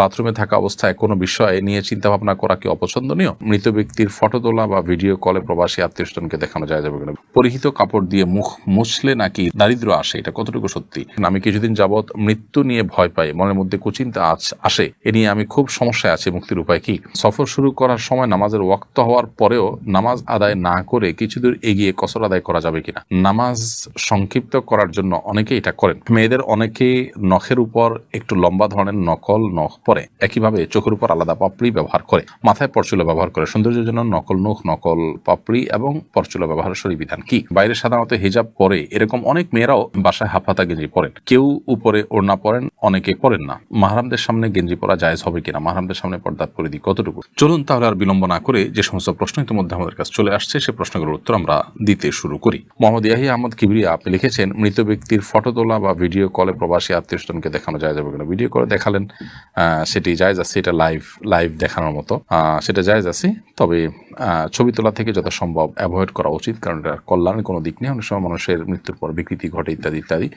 বাথরুমে থাকা অবস্থায় কোনো বিষয়ে নিয়ে চিন্তা ভাবনা করা কি অপছন্দনীয়? মৃত ব্যক্তির ফটো তোলা বা ভিডিও কলে প্রবাসী আত্মীয় স্বজনকে দেখানো যায় যাবে কিনা? পরিহিত কাপড় দিয়ে মুখ মুছলে নাকি দারিদ্র আসে? এটা কতটুকু সত্যি? আমি কিছুদিন যাবৎ মৃত্যু নিয়ে ভয় পাই, মনের মধ্যে কুচিন্তা আসে। এ নিয়ে আমি খুব সমস্যায় আছি, মুক্তির উপায় কি? সফর শুরু করার সময় নামাজের ওয়াক্ত হওয়ার পরেও নামাজ আদায় না করে কিছু দূর এগিয়ে কসর আদায় করা যাবে কিনা? নামাজ সংক্ষিপ্ত করার জন্য অনেকেই এটা করেন। মেয়েদের অনেকে নখের উপর একটু লম্বা ধরনের নকল নখ পরে একইভাবে চোখের উপর আলাদা পাপড়ি ব্যবহার করে, মাথায় পরচুলো ব্যবহার করে। সৌন্দর্যের জন্য নকল নখ, নকল পাপড়ি এবং পরচুলো ব্যবহারের বিধান কি? বাইরে সাধারণত হিজাব পরে এরকম অনেক মেয়েরাও বাসায় হাফাতা গেঞ্জি পরেন। কেউ উপরে ওড়না পরেন, অনেকে পরেন না। মাহারামদের সামনে গেঞ্জি পরা জায়েজ হবে কিনা? মাহারামদের সামনে পর্দাত করে দিই কতটুকু? চলুন তাহলে আর বিলম্ব না করে যে সমস্ত প্রশ্ন ইতিমধ্যে আমাদের কাছে চলে আসছে, সে প্রশ্নগুলোর উত্তর আমরা দিতে শুরু করি। মোহাম্মদ ইয়াহি আহমদ কিবরিয়া, আপনি লিখেছেন, মৃত ব্যক্তির ফটো তোলা বা ভিডিও কলে প্রবাসী আত্মীয় স্বজনকে দেখানো যায় যাবে কিনা? ভিডিও করে দেখালেন সেটি জায়েজ আছে এটা লাইভ লাইভ দেখানোর মতো। সেটা জায়েজ আছে তবে ছবি তোলা থেকে যত সম্ভব অ্যাভয়েড করা উচিত, কারণ এটা কল্যাণের কোনো দিক নেই। অনেক সময় মানুষের মৃত্যুর পর বিকৃতি ঘটে ইত্যাদি ইত্যাদি,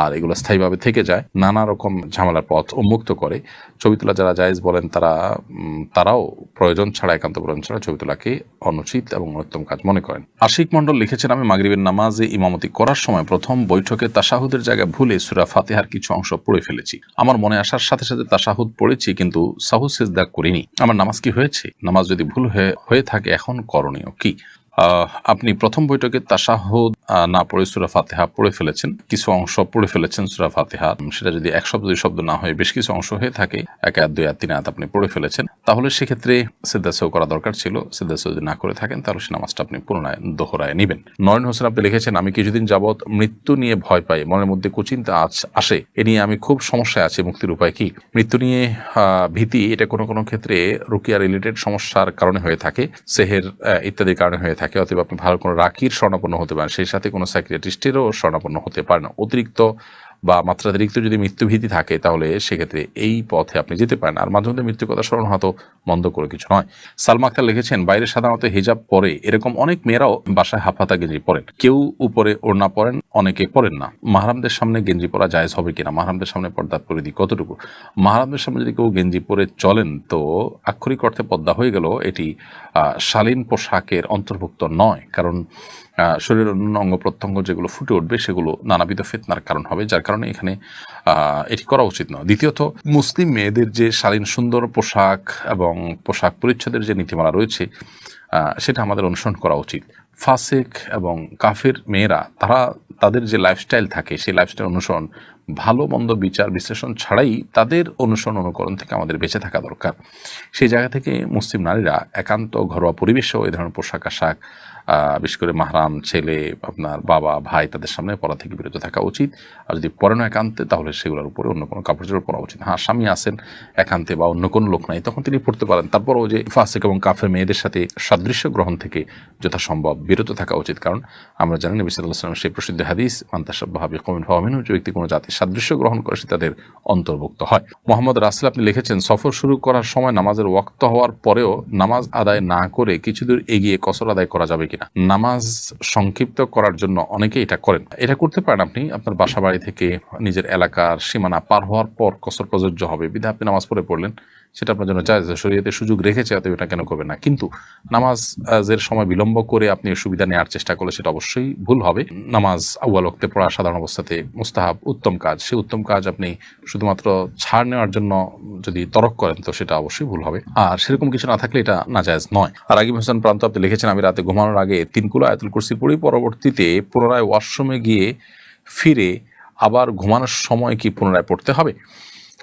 আর এগুলো স্থায়ীভাবে থেকে যায়। নানা রকম ঝামেলার পথ উন্মুক্ত করে ছবি তোলা যারা জায়েজ বলেন তারা তারাও প্রয়োজন ছাড়া, একান্ত প্রয়োজন ছাড়া ছবি তোলাকে অনুচিত এবং অন্যতম কাজ মনে করেন। আশিক মন্ডল লিখেছেন, আমি মাগরিবের নামাজে ইমামতি করার সময় প্রথম বৈঠকে তাসাহুদের জায়গায় ভুলে সুরা ফাতিহার কিছু অংশ পড়ে ফেলেছি। আমার মনে আসার সাথে সাথে তাসাহুদ পড়েছি, কিন্তু সাহু সেজদা করিনি। আমার নামাজ কি হয়েছে? নামাজ যদি ভুল হয়ে থাকে, এখন করণীয় কি? আপনি প্রথম বৈঠকে তাসাহুদ আহ, না পড়ে সুরা ফাতেহা পড়ে ফেলেছেন। কিছু অংশ পড়ে ফেলেছেন সুরা ফাতেহা। সেটা যদি এক শব্দ দুই শব্দ না হয়ে বেশ কিছু অংশ হয়ে থাকে। এক আয়াত দুই আয়াত তিন আয়াত আপনি পড়ে ফেলেছেন। তাহলে সেক্ষেত্রে সিদ্ধাসেও করা দরকার ছিল। সিদ্ধাসেও যদি না করে থাকেন তাহলে সে নামাজটা আপনি পুনরায় দোহরায় নেবেন। নয়ন হোসেন আপনি লিখেছেন আমি কিছুদিন যাবৎ মৃত্যু নিয়ে ভয় পাই। মনের মধ্যে কুচিন্তা আসে। এ নিয়ে আমি খুব সমস্যায় আছি। মুক্তির উপায় কি? মৃত্যু নিয়ে ভীতি এটা কোনো কোনো ক্ষেত্রে রুকিয়া রিলেটেড সমস্যার কারণে হয়ে থাকে। সেহের ইত্যাদির কারণে হয়ে থাকে। অতএব আপনি ভালো কোনো রাখির স্বর্ণাপন্ন হতে পারেন, সেই সাথে কোনো সাইকিয়াট্রিস্টেরও স্বর্ণাপন্ন হতে পারেন। অতিরিক্ত বা মাত্রাতিরিক্ত যদি মৃত্যুভীতি থাকে, তাহলে সেক্ষেত্রে এই পথে আপনি যেতে পারেন। আর মাঝে মধ্যে মৃত্যুর কথা স্মরণ হয়তো মন্দ করে কিছু নয়। সালমা আক্তার লিখেছেন, বাইরে সাধারণত হিজাব পরে এরকম অনেক মেয়েরাও বাসায় হাফাতা গেঞ্জি পরেন। কেউ উপরে ওড়না পরেন, অনেকে পরেন না। মাহারামদের সামনে গেঞ্জি পরা জায়েজ হবে কিনা? মাহারামদের সামনে পর্দা করে দিই কতটুকু? মাহারামদের সামনে যদি কেউ গেঞ্জি পরে চলেন, তো আক্ষরিক অর্থে পদ্মা হয়ে গেল এটি শালীন পোশাকের অন্তর্ভুক্ত নয়। কারণ শরীরের অন্য অঙ্গ প্রত্যঙ্গ যেগুলো ফুটে উঠবে, সেগুলো নানাবিধ ফেতনার কারণ হবে, যার কারণে এখানে এটি করা উচিত নয়। দ্বিতীয়ত, মুসলিম মেয়েদের যে শালীন সুন্দর পোশাক এবং পোশাক পরিচ্ছদের যে নীতিমালা রয়েছে সেটা আমাদের অনুসরণ করা উচিত। ফাসেক এবং কাফের মেয়েরা, তারা তাদের যে লাইফস্টাইল থাকে, সেই লাইফস্টাইল অনুসরণ, ভালো, মন্দ বিচার, বিশ্লেষণ ছাড়াই তাদের অনুসরণ অনুকরণ থেকে আমাদের বেঁচে থাকা দরকার। সেই জায়গা থেকে মুসলিম নারীরা একান্ত ঘরোয়া পরিবেশেও এই ধরনের পোশাক আশাক বিশেষ করে মাহরাম ছেলে, আপনার বাবা, ভাই, তাদের সামনে পড়া থেকে বিরত থাকা উচিত। আর যদি পরে না একান্তে, তাহলে সেগুলোর উপরে অন্য কোনো কাপড় চোপড় পরা উচিত হ্যাঁ স্বামী আসেন একান্তে বা অন্য কোনো লোক নাই, তখন তিনি পড়তে পারেন। তারপরও যে ফাসেক এবং কাফের মেয়েদের সাথে সাদৃশ্য গ্রহণ থেকে যথাসম্ভব বিরত থাকা উচিত। কারণ আমরা জানি নবী সাল্লাহ সাল্লাম সেই প্রসিদ্ধ হাদিস মান্তাসাবাহাবি কমিন হওয়ামিন যে ব্যক্তি কোনো জাতির সাদৃশ্য গ্রহণ করে, সে তাদের অন্তর্ভুক্ত হয়। মোহাম্মদ রাসেল আপনি লিখেছেন, সফর শুরু করার সময় নামাজের ওয়াক্ত হওয়ার পরেও নামাজ আদায় না করে কিছু দূর এগিয়ে কসর আদায় করা যাবে কিনা। নামাজ সংক্ষিপ্ত করার জন্য অনেকে এটা করেন। এটা করতে পারেন আপনি, আপনার বাসা বাড়ি থেকে নিজের এলাকার সীমানা পার হওয়ার পর কসর প্রযোজ্য হবে। বিধা আপনি নামাজ পড়ে পড়লেন, সেটা আপনার জন্য জায়জ। শরীয়তে সুযোগ রেখেছে, অতএব এটা কেন করবেন না। কিন্তু নামাজের সময় বিলম্ব করে আপনি সুবিধা নেওয়ার চেষ্টা করলে সেটা অবশ্যই ভুল হবে। নামাজ আউয়াল ওক্তে পড়া সাধারণ অবস্থাতে মুস্তাহাব উত্তম কাজ। সেই উত্তম কাজ আপনি শুধুমাত্র ছাড় নেওয়ার জন্য যদি তরক করেন, তো সেটা অবশ্যই ভুল হবে। আর সেরকম কিছু না থাকলে এটা নাজায়জ নয়। আর আগিম হোসেন প্রান্ত আপনি লিখেছেন, আমি রাতে ঘুমানোর আগে তিনকুলো আয়াতুল কুরসি পড়ি, পরবর্তীতে পুনরায় ওয়াশরুমে গিয়ে ফিরে আবার ঘুমানোর সময় কি পুনরায় পড়তে হবে?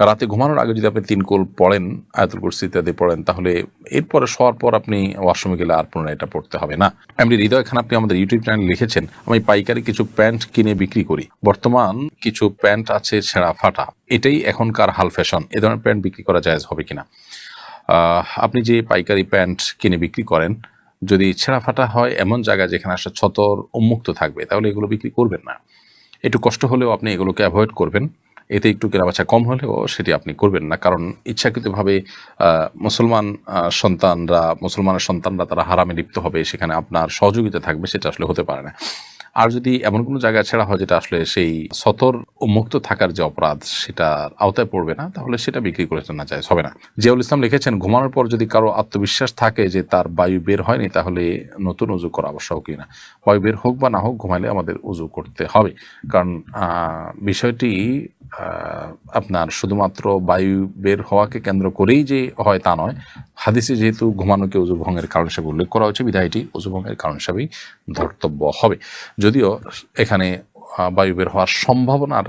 রাতে ঘুমানোর আগে যদি আপনি তিনকুল পড়েন, আয়াতুল কুরসি ইত্যাদি পড়েন, তাহলে এরপরে শোয়ার পর আপনি ওয়াশরুমে গেলে আর পুনরায় এটা পড়তে হবে না। এমনি হৃদয় খান, আপনি আমাদের ইউটিউব চ্যানেল লিখেছেন, আমি পাইকারি কিছু প্যান্ট কিনে বিক্রি করি। বর্তমান কিছু প্যান্ট আছে ছেঁড়া ফাটা, এটাই এখনকার হাল ফ্যাশন। এ ধরনের প্যান্ট বিক্রি করা জায়েজ হবে কিনা? আপনি যে পাইকারি প্যান্ট কিনে বিক্রি করেন যদি ছেঁড়া ফাটা হয় এমন জায়গায় যেখানে আসলে ছতর উন্মুক্ত থাকবে, তাহলে এগুলো বিক্রি করবেন না। একটু কষ্ট হলেও আপনি এগুলোকে অ্যাভয়েড করবেন। এতে একটু কেনাবেচা কম হলেও সেটি আপনি করবেন না। কারণ ইচ্ছাকৃতভাবে মুসলমান সন্তানরা, মুসলমানের সন্তানরা তারা হারামে লিপ্ত হবে, সেখানে আপনার সহযোগিতা থাকবে, সেটা আসলে হতে পারে না। আর যদি এমন কোনো জায়গা ছেড়া হয় যেটা আসলে সেই সতর মুক্ত থাকার যে অপরাধ সেটা আওতায় পড়বে না, তাহলে সেটা বিক্রি করে না যায়, হবে না। জিয়াউল ইসলাম লিখেছেন, ঘুমানোর পর যদি কারও আত্মবিশ্বাস থাকে যে তার বায়ু বের হয়নি, তাহলে নতুন উজু করা আবশ্যক কিনা বায়ু বের হোক বা না হোক, ঘুমাইলে আমাদের উজু করতে হবে। কারণ বিষয়টি আপনার শুধুমাত্র বায়ু বের হওয়াকে কেন্দ্র করেই যে হয় তা নয়, হাদিসে যেহেতু ঘুমানোকে ভঙ্গের কারণ হিসেবে উল্লেখ করা হয়েছে, বিধায়টি ভঙ্গের কারণ হিসাবেই ধর্তব্য হবে। যদিও এখানে বায়ু বের হওয়ার সম্ভাবনার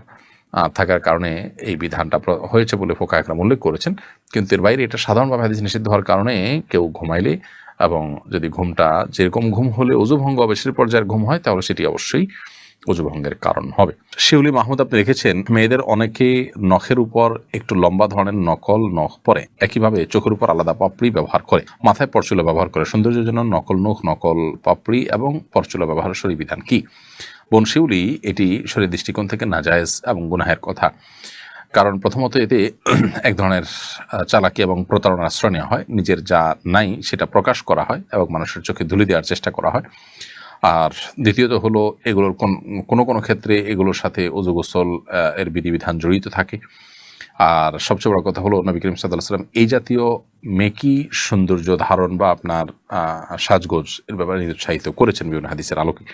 থাকার কারণে এই বিধানটা হয়েছে বলে ফোকা একরাম উল্লেখ করেছেন। কিন্তু এর বাইরে এটা সাধারণভাবে হাদিস নিষিদ্ধ হওয়ার কারণে কেউ ঘুমাইলে এবং যদি ঘুমটা যেরকম ঘুম হলে ভঙ্গ হবে সে পর্যায়ের ঘুম হয়, তাহলে সেটি অবশ্যই উজু ভঙ্গের কারণ হবে। শিউলি মাহমুদ, আপনি লিখেছেন মেয়েদের অনেকে নখের উপর একটু লম্বা ধরনের নকল নখ পরে। একইভাবে চোখের উপর আলাদা পাপড়ি ব্যবহার করে। মাথায় পরচুলা ব্যবহার করে। সৌন্দর্যের জন্য নকল নখ, নকল পাপড়ি এবং পরচুলা ব্যবহারের শরীর বিধান কি? বোন শিউলি, এটি শরীর দৃষ্টিকোণ থেকে নাজায়েজ এবং গুনাহের কথা। কারণ প্রথমত এতে এক ধরনের চালাকি এবং প্রতারণার আশ্রয় নেওয়া হয়। নিজের যা নাই সেটা প্রকাশ করা হয় এবং মানুষের চোখে ধুলি দেওয়ার চেষ্টা করা হয়। আর দ্বিতীয়ত হলো এগুলোর কোন- কোনো ক্ষেত্রে এগুলোর সাথে উজু গোসল এর বিধিবিধান জড়িত থাকে। আর সবচেয়ে বড় কথা হলো নবী করিম সাল্লাহ সাল্লাম এই জাতীয় মেকি সৌন্দর্য ধারণ বা আপনার সাজগোজ এর ব্যাপারে নিরুৎসাহিত করেছেন বিভিন্ন হাদিসের আলোকে,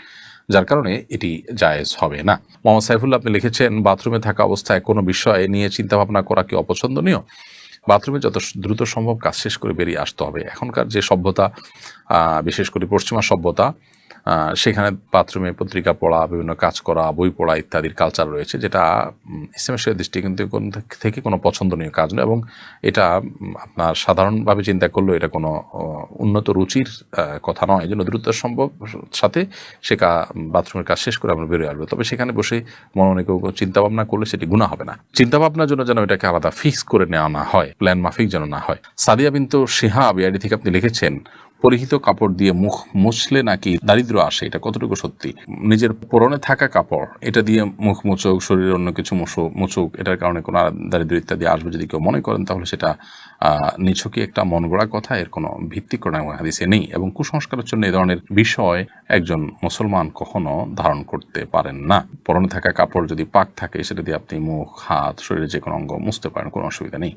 যার কারণে এটি জায়েজ হবে না। মোহাম্মদ সাইফুল্লাহ আপনি লিখেছেন, বাথরুমে থাকা অবস্থায় কোনো বিষয়ে নিয়ে চিন্তা ভাবনা করা কি অপছন্দনীয়? বাথরুমে যত দ্রুত সম্ভব কাজ শেষ করে বেরিয়ে আসতে হবে। এখনকার যে সভ্যতা বিশেষ করে পশ্চিমা সভ্যতা সেখানে বাথরুমে পত্রিকা পড়া, বিভিন্ন কাজ করা, বই পড়া ইত্যাদির কালচার রয়েছে, যেটা ইসলামের দৃষ্টিকোণ থেকে কোনো- পছন্দনীয় কাজ নয় এবং এটা আপনার সাধারণভাবে চিন্তা করলেও এটা কোনো উন্নত রুচির কথা নয়। জন্য দ্রুত সম্ভব সাথে সে বাথরুমের কাজ শেষ করে আমরা বেরিয়ে আসব। তবে সেখানে বসে মনে কেউ চিন্তা করলে সেটি গুণা হবে না। চিন্তা ভাবনার জন্য যেন এটাকে আলাদা ফিক্স করে নেওয়া না হয় প্ল্যান মাফিক যেন না হয়। সাদিয়া বিন্তু সিহা বিআইডি থেকে আপনি লিখেছেন পরিহিত কাপড় দিয়ে মুখ মুছলে নাকি দারিদ্র আসে? এটা কতটুকু সত্যি? নিজের পরনে থাকা কাপড়, এটা দিয়ে মুখ মুচুক শরীরের অন্য কিছু মুছুক মুচুক এটার কারণে কোনো দারিদ্র ইত্যাদি আসবে যদি কেউ মনে করেন, তাহলে সেটা নিছকই একটা মন গড়া কথা। এর কোনো ভিত্তি করে হাদিসে নেই। এবং কুসংস্কারের জন্য এই ধরনের বিষয় একজন মুসলমান কখনো ধারণ করতে পারেন না। পরনে থাকা কাপড় যদি পাক থাকে, সেটা দিয়ে আপনি মুখ, হাত, শরীরের যে কোনো অঙ্গ মুছতে পারেন, কোনো অসুবিধা নেই।